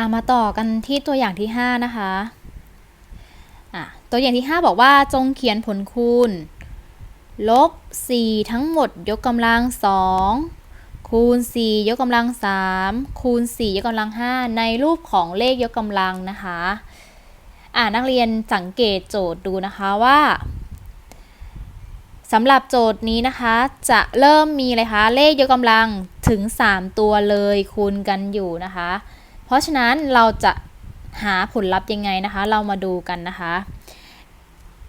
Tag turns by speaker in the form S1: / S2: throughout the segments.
S1: ่ะมาต่อกันที่ตัวอย่างที่ 5 นะคะอะตัวอย่างที่ 5 บอกว่าจงเขียนผลคูณ ลบ 4 ทั้งหมดยกกำลัง 2 คูณ 4 ยกกำลัง 3 คูณ 4 ยกกำลัง 5 ในรูปของเลขยกกำลังนะคะอ่านักเรียนสังเกตโจทย์ดูนะคะว่าสำหรับโจทย์นี้นะคะ จะเริ่มมีอะไรคะ เลขยกกำลังถึง 3 ตัวเลยคูณกันอยู่นะคะ เพราะฉะนั้นเราจะหาผลลัพธ์ยังไงนะคะ เรามาดูกันนะคะ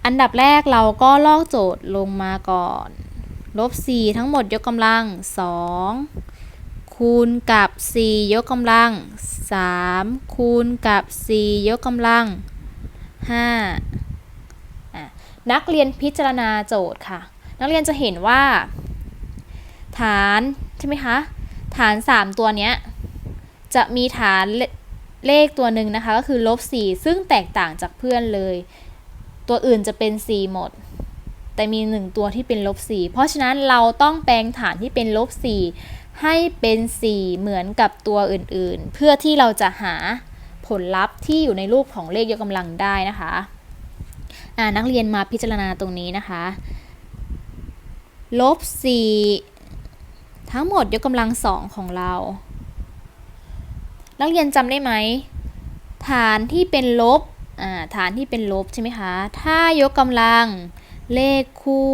S1: อันดับแรกเราก็ลอกโจทย์ลงมาก่อน ลบ 4 ทั้งหมดยกกำลัง 2 คูณกับ 4 ยกกำลัง 3 คูณกับ 4 ยกกำลัง 5 นักเรียนพิจารณาโจทย์ค่ะ นักเรียนจะเห็นว่า ฐานใช่ไหมคะ ฐาน 3 ตัวเนี้ย จะมีฐานเลเลขตัวหนึ่งนะคะ ก็คือลบ4ซึ่งแตกต่างจากเพื่อนเลย ตัวอื่นจะเป็น 4 หมด แต่มี 1 ตัวที่เป็นลบ4เพราะฉะนั้นเราต้องแปลงฐานที่เป็นลบ4ให้เป็น 4 เหมือนกับตัวอื่นๆ เพื่อที่เราจะหาผลลัพธ์ที่อยู่ในรูปของเลขยกกำลังได้นะคะอ่านักเรียนมาพิจารณาตรงนี้นะคะลบ4ทั้งหมดยกกำลัง2ของเรา นักเรียนจำได้ไหม ฐานที่เป็นลบ อ่า ฐานที่เป็นลบใช่ไหมคะ ถ้ายกกำลังเลขคู่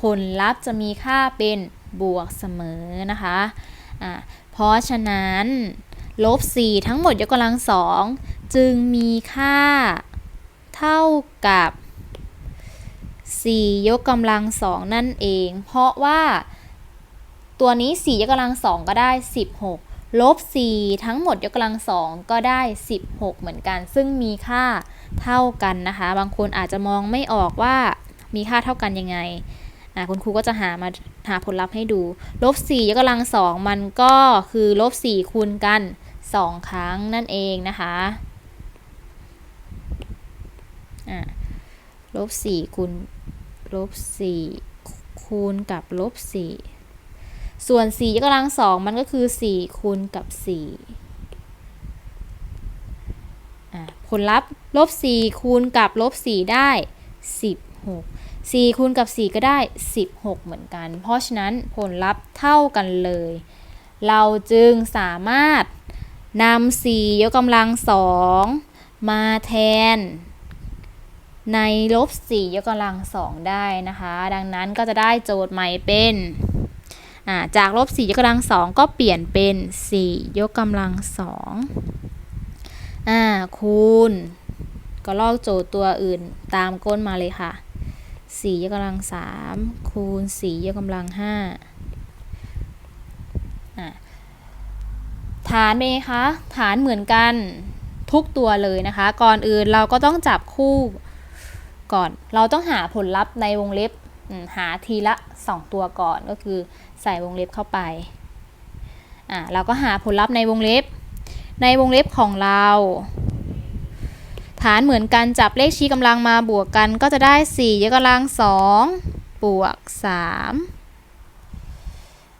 S1: ผลลัพธ์จะมีค่าเป็นบวกเสมอนะคะ อ่า เพราะฉะนั้นลบ 4 ทั้งหมดยกกำลัง2จึงมีค่าเท่ากับ 4 ยกกำลัง2นั่นเอง เพราะว่าตัวนี้ 4 ยกกำลัง2ก็ได้ 16 ลบ 4 ทั้งหมดยกกำลัง2ก็ได้ 16 เหมือนกัน ซึ่งมีค่าเท่ากันนะคะ บางคนอาจจะมองไม่ออกว่ามีค่าเท่ากันยังไงคุณครูก็จะหามาหาผลลัพธ์ให้ดูลบ4ยกกำลัง2มันก็คือลบ4คูณกัน 2 ครั้งนั่นเองนะคะอะลบ4คูณลบ4คูณกับลบ4 ส่วน4ยกกำลัง2มันก็คือ 4 คูณกับ4อ่ผลลัพธ์ลบ 4 คูณกับลบ 4 ได้ 16 4 คูณกับ 4 ก็ได้ 16 เหมือนกัน เพราะฉะนั้นผลลัพธ์เท่ากันเลย เราจึงสามารถนำ4ยกกำลัง2มาแทน ในลบ4ยกกำลัง2ได้นะคะ ดังนั้นก็จะได้โจทย์ใหม่เป็น จากลบ4ยกกำลัง2ก็เปลี่ยนเป็น 4 ยกกำลัง2อ่าคูณ ก็ลอกโจทย์ตัวอื่นตามก้นมาเลยค่ะ 4 ยกกำลัง3คูณ 4 ยกกำลัง5อ่าฐานเป็นไงคะ ฐานเหมือนกันทุกตัวเลยนะคะ ก่อนอื่นเราก็ต้องจับคู่ก่อน เราต้องหาผลลัพธ์ในวงเล็บหาทีละ 2 ตัวก่อนก็คือ ใส่วงเล็บเข้าไปอ่าเราก็หาผลลัพธ์ในวงเล็บ ในวงเล็บของเรา ฐานเหมือนกันจับเลขชี้กำลังมาบวกกันก็จะได้ 4 ยกกำลัง2บวก3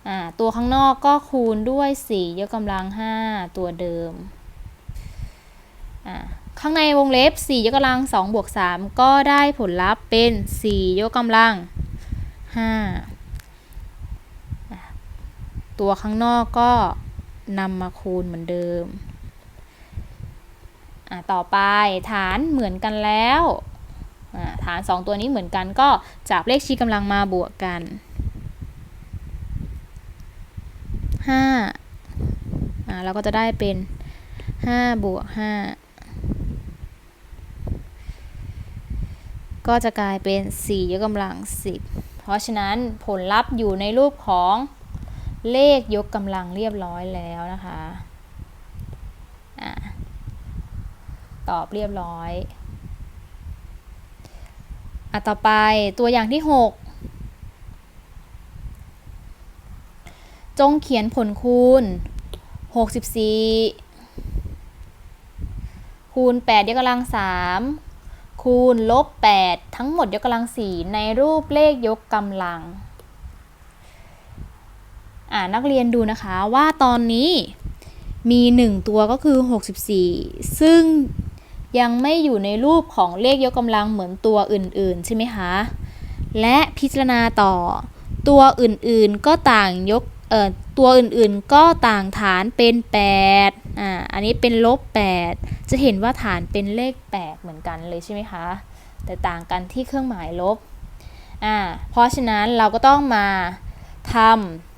S1: อ่าตัวข้างนอกก็คูณด้วย 4 ยกกำลัง 5 ตัวเดิมอ่าข้างในวงเล็บ 4 ยกกำลัง2บวก3ก็ได้ผลลัพธ์เป็น 4 ยกกำลัง 5 ตัวข้างนอกก็นำมาคูณเหมือนเดิม ต่อไปฐานเหมือนกันแล้วฐาน 2 ตัวนี้เหมือนกันก็จับเลขชี้กำลังมาบวกกัน5เราก็จะได้เป็น 5 บวก 5 ก็จะกลายเป็น 4 ยกกำลัง 10 เพราะฉะนั้นผลลัพธ์อยู่ในรูปของ เลขยกกำลังเรียบร้อยแล้วนะคะอตอบเรียบร้อยอะต่อไปตัวอย่างที่ 6 จงเขียนผลคูณ 64 คูณ 8 ยกกำลัง 3 คูณลบ 8 ทั้งหมดยกกำลัง 4 ในรูปเลขยกกำลัง นักเรียนดูนะคะว่าตอนนี้มี 1 ตัวก็คือ 64 ซึ่งยังไม่อยู่ในรูปของเลขยกกำลังเหมือนตัวอื่นๆ ใช่ไหมคะ และพิจารณาต่อตัวอื่นๆก็ต่างยกเอ่อตัวอื่นๆก็ต่างฐานเป็น8อ่าอันนี้เป็นลบ 8 จะเห็นว่าฐานเป็นเลข 8 เหมือนกันเลยใช่ไหมคะ แต่ต่างกันที่เครื่องหมายลบอ่าเพราะฉะนั้นเราก็ต้องมาทำ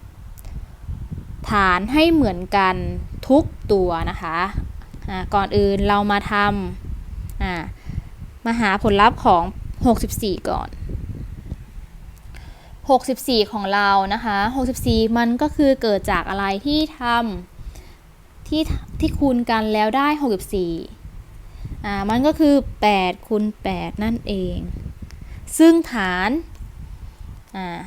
S1: ฐานให้เหมือนกันทุกตัวนะคะก่อนอื่นเรามาทำมาหาผลลัพธ์ของ 64 ก่อน 64 ของเรานะคะ 64 มันก็คือเกิดจากอะไรที่ทำที่ที่คูณกันแล้วได้ 64อ่ามันก็คือ 8คูณ8นั่นเอง ซึ่งฐานอ่า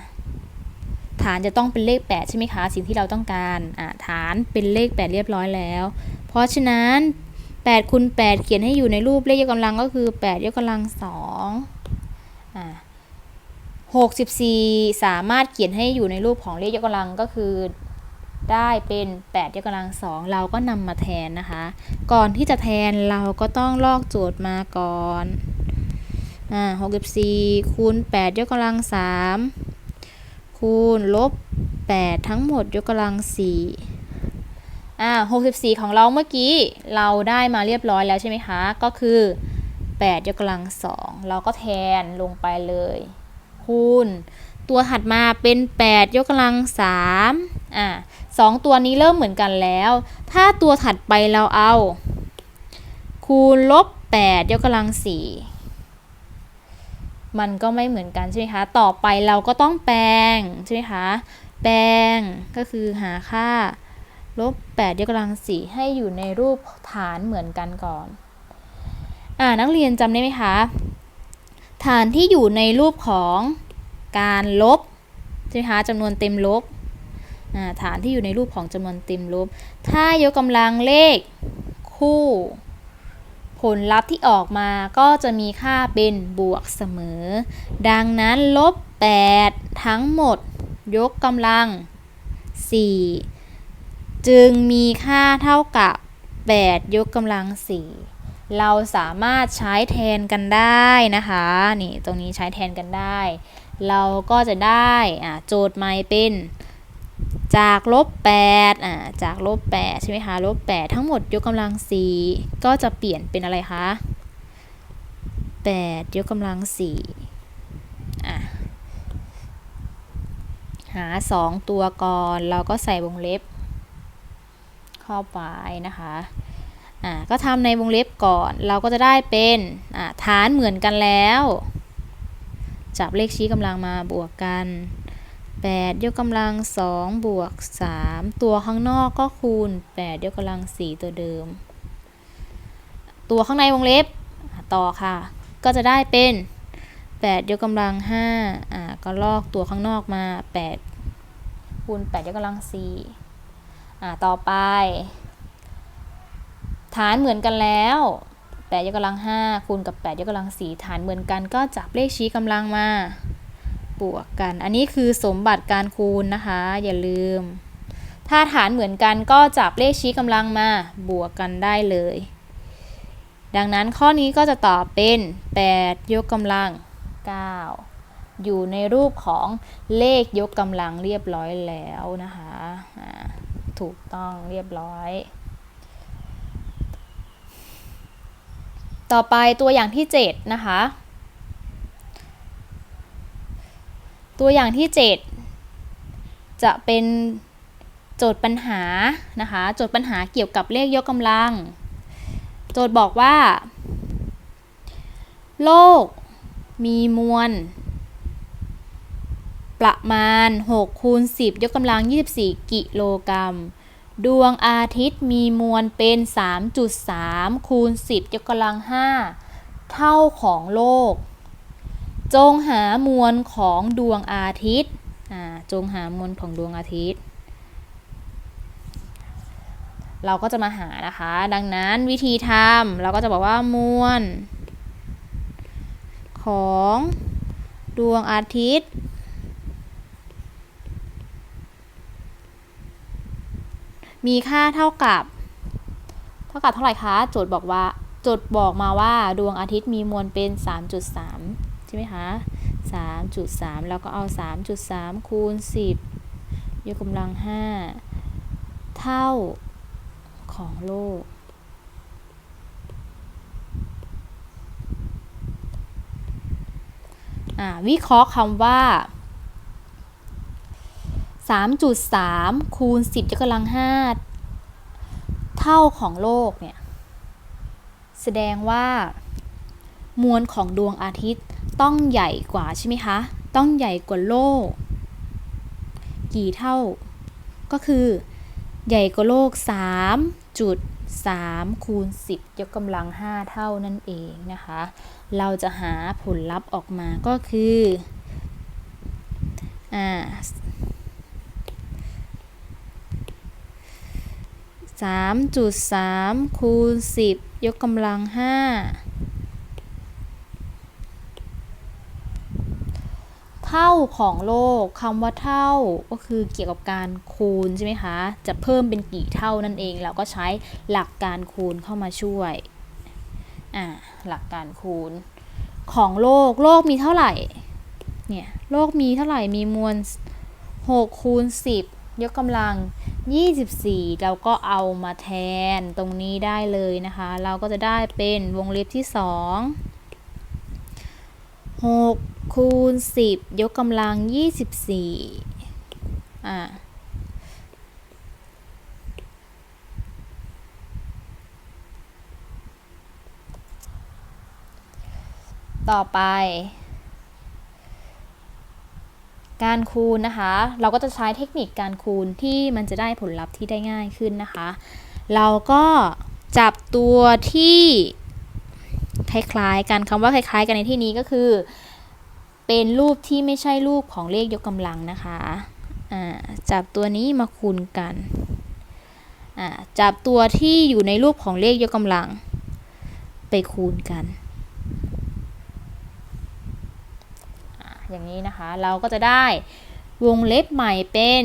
S1: ฐานจะต้องเป็นเลข 8 ใช่ไหมคะ สิ่งที่เราต้องการฐานเป็นเลข 8 เรียบร้อยแล้ว เพราะฉะนั้น8คูณ8เขียนให้อยู่ในรูปเลขยกกำลังก็คือ 8 ยกกำลัง2อ่า64สามารถเขียนให้อยู่ในรูปของเลขยกกำลังก็คือได้เป็น8ยกกำลัง2เราก็นำมาแทนนะคะ ก่อนที่จะแทนเราก็ต้องลอกโจทย์มาก่อนอ่า64คูณ8ยกกำลัง3 คูณลบ 8 ทั้งหมดยกกำลัง 4 อ่า64 ของเราเมื่อกี้เราได้มาเรียบร้อยแล้วใช่ไหมคะ ก็คือ 8 ยกกำลัง 2 เราก็แทนลงไปเลย คูณ ตัวถัดมาเป็น 8 ยกกำลัง 3 อ่าสองตัวนี้เริ่มเหมือนกันแล้ว ถ้าตัวถัดไปเราเอา คูณลบ 8 ยกกำลัง 4 มันก็ไม่เหมือนกันใช่ไหมคะ ต่อไปเราก็ต้องแปลงใช่ไหมคะ แปลงก็คือหาค่าลบ8ยกกำลัง4ให้อยู่ในรูปฐานเหมือนกันก่อน อ่านักเรียนจำได้ไหมคะ ฐานที่อยู่ในรูปของการลบใช่ไหมคะจำนวนเต็มลบฐานที่อยู่ในรูปของจำนวนเต็มลบ ถ้ายกกำลังเลขคู่ ผลลัพธ์ที่ออกมาก็จะมีค่าเป็นบวกเสมอ ดังนั้นลบ 8 ทั้งหมด ยกกำลัง 4 จึงมีค่าเท่ากับ 8 ยกกำลัง 4 เราสามารถใช้แทนกันได้นะคะ นี่ตรงนี้ใช้แทนกันได้ เราก็จะได้โจทย์ใหม่เป็น จากลบ8อ่าจากลบ8ใช่ไหมคะลบ8ทั้งหมดยกกำลัง 4 ก็จะเปลี่ยนเป็นอะไรคะ8ยกกำลัง4อะหา 2 ตัวก่อน เราก็ใส่วงเล็บ เข้าไปนะคะอ่าก็ทำในวงเล็บก่อน เราก็จะได้เป็นอ่าฐานเหมือนกันแล้ว จับเลขชี้กำลังมาบวกกัน 8 ยกกำลัง 2 บวก 3 ตัวข้างนอกก็คูณ 8 ยกกำลัง 4 ตัวเดิม ตัวข้างในวงเล็บต่อค่ะ ก็จะได้เป็น 8 ยกกำลัง5อ่าก็ลอกตัวข้างนอกมา 8 คูณ 8 ยกกำลัง 4อ่าต่อไป ฐานเหมือนกันแล้ว 8 ยกกำลัง5คูณกับ 8 ยกกำลัง 4 ฐานเหมือนกันก็จับเลขชี้กำลังมา บวกกัน อันนี้คือสมบัติการคูณนะคะ อย่าลืม ถ้าฐานเหมือนกันก็จับเลขชี้กำลังมาบวกกันได้เลย ดังนั้นข้อนี้ก็จะตอบเป็น 8 ยกกำลัง 9 อยู่ในรูปของเลขยกกำลังเรียบร้อยแล้วนะคะถูกต้องเรียบร้อยต่อไปตัวอย่างที่ 7 นะคะ ตัวอย่างที่ 7 จะเป็นโจทย์ปัญหานะคะ โจทย์ปัญหาเกี่ยวกับเลขยกกำลัง โจทย์บอกว่า โลกมีมวล ประมาณ6คูณ10 ยกกำลัง 24 กิโลกรัม ดวงอาทิตย์มีมวลเป็น 3.3คูณ10 ยกกำลัง 5 เท่าของโลก จงหามวลของดวงอาทิตย์จงหามวลของดวงอาทิตย์ เราก็จะมาหานะคะ ดังนั้นวิธีทำเราก็จะบอกว่ามวลของดวงอาทิตย์ มีค่าเท่ากับ เท่ากับเท่าไหร่คะ โจทย์บอกว่า โจทย์บอกมาว่าดวงอาทิตย์มีมวลเป็น 3.3 ช่ไหมคะ3.3 แล้วก็เอา 3.3 คูณ 10 ยกกำลัง 5 เท่าของโลกอ่าวิเคราะห์คำว่า 3.3 คูณ 10 ยกกำลัง 5 เท่าของโลกเนี่ย แสดงว่า มวลของดวงอาทิตย์ต้องใหญ่กว่าใช่ไหมคะ ต้องใหญ่กว่าโลก กี่เท่า ก็คือ ใหญ่กว่าโลก 3.3 คูณ 10 ยกกำลัง 5 เท่านั่นเองนะคะ เราจะหาผลลัพธ์ออกมาก็คืออ่า3.3คูณ10 ยกกำลัง 5 เท่าของโลกคำว่าเท่าก็คือเกี่ยวกับการคูณใช่ไหมคะ จะเพิ่มเป็นกี่เท่านั่นเอง เราก็ใช้หลักการคูณเข้ามาช่วย อ่า หลักการคูณ ของโลก โลกมีเท่าไหร่ เนี่ย โลกมีเท่าไหร่ มีมวล6คูณ10 ยกกำลัง 24 เราก็เอามาแทนตรงนี้ได้เลยนะคะ เราก็จะได้เป็นวงเล็บที่ 2 6คูณ 10 ยกกำลัง 24 อ่าต่อไป การคูณนะคะ เราก็จะใช้เทคนิคการคูณที่มันจะได้ผลลัพธ์ที่ได้ง่ายขึ้นนะคะ เราก็จับตัวที่ คล้าย ๆ กันคำว่าคล้าย ๆ กันในที่นี้ก็คือ เป็นรูปที่ไม่ใช่รูปของเลขยกกำลังนะคะจับตัวนี้มาคูณกันจับตัวที่อยู่ในรูปของเลขยกกำลัง ไปคูณกัน อย่างนี้นะคะเราก็จะได้วงเล็บใหม่เป็น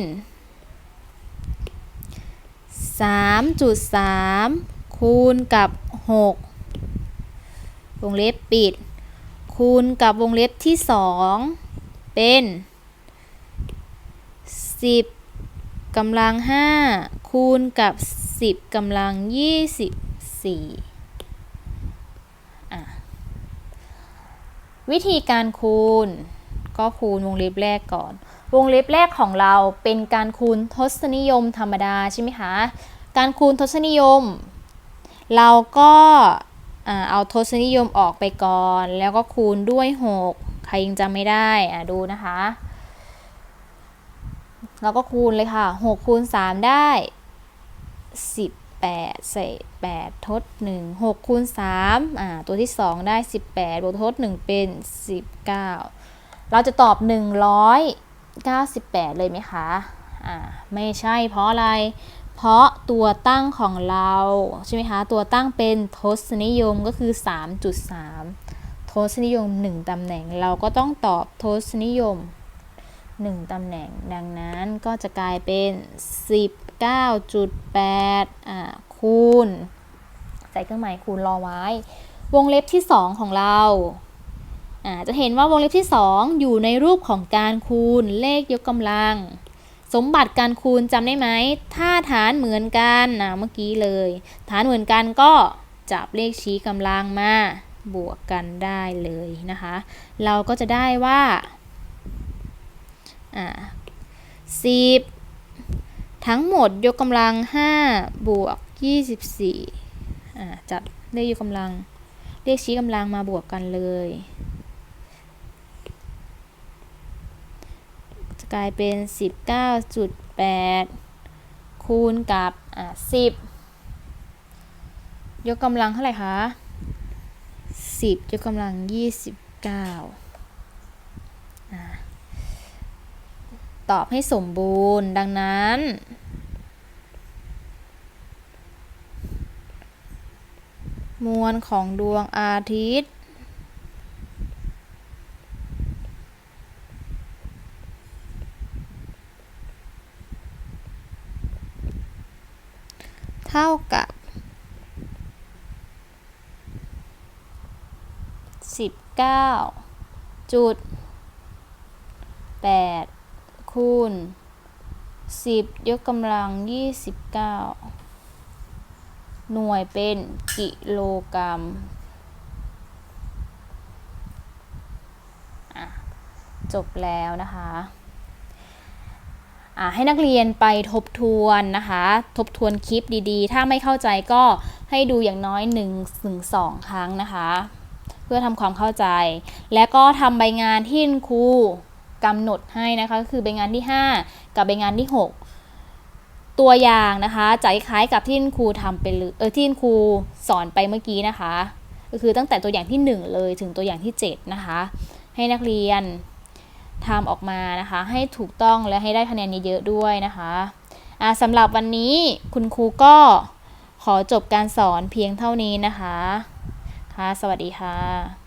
S1: 3.3 คูณกับ 6 วงเล็บปิด คูณกับวงเล็บที่ 2 เป็น 10กำลัง 5 คูณกับ 10กำลัง 24อ่วิธีการคูณ ก็คูณวงเล็บแรกก่อน วงเล็บแรกของเราเป็นการคูณทศนิยมธรรมดาใช่ไหมคะ การคูณทศนิยม เราก็ เอาทศนิยมออกไปก่อน แล้วก็คูณด้วย 6 ใครยังจำไม่ได้อะดูนะคะเราก็คูณเลยค่ะ 6 คูณ 3 ได้ 18เศษ8ทด 1 6 คูณ3อ่าตัวที่ 2 ได้ 18 บวกทด 1 เป็น 19 เราจะตอบ 198 เลยไหมคะอ่าไม่ใช่เพราะอะไร เพราะตัวตั้งของเราใช่ไหมคะตัวตั้งเป็นทศนิยมก็คือ 3.3 ทศนิยม 1ตำแหน่ง เราก็ต้องตอบทศนิยม 1ตำแหน่ง ดังนั้นก็จะกลายเป็น 19.8อ่าคูณ ใส่เครื่องหมายคูณรอไว้ วงเล็บที่ 2 ของเราจะเห็นว่าวงเล็บที่ 2 อยู่ในรูปของการคูณเลขยกกำลัง สมบัติการคูณจำได้ไหม ถ้าฐานเหมือนกันนะเมื่อกี้เลย ฐานเหมือนกันก็จับเลขชี้กำลังมาบวกกันได้เลยนะคะ เราก็จะได้ว่าอ่าสิบทั้งหมดยกกำลัง 5 บวก 24อ่าจับเลขยกกำลัง เลขชี้กำลังมาบวกกันเลย กลายเป็น 19.8 คูณกับอะ10 ยกกำลังเท่าไหร่คะ 10 ยกกำลัง 29 ตอบให้สมบูรณ์ดังนั้น มวลของดวงอาทิตย์เท่ากับ สิบ เก้าจุดแปดคูณสิบยกกำลังยี่สิบเก้าหน่วยเป็นกิโลกรัมจบแล้วนะคะให้นักเรียนไปทบทวนนะคะ ทบทวนคลิปดีๆ ถ้าไม่เข้าใจก็ให้ดูอย่างน้อย1นถึงสครั้งนะคะ เพื่อทำความเข้าใจ และก็ทำใบงานที่คุณครูกำหนดให้นะคะก็คือใบงานที่ 5 กับใบงานที่ 6 ตัวอย่างนะคะจะคล้ายกับที่คุณครูทำไปเลยเออที่คุณครูสอนไปเมื่อกี้นะคะ ก็คือตั้งแต่ตัวอย่างที่ 1 เลยถึงตัวอย่างที่ 7 นะคะ ให้นักเรียนทำออกมานะคะ ให้ถูกต้องและให้ได้คะแนนเยอะๆด้วยนะคะสำหรับวันนี้คุณครูก็ขอจบการสอนเพียงเท่านี้นะคะ ค่ะ สวัสดีค่ะ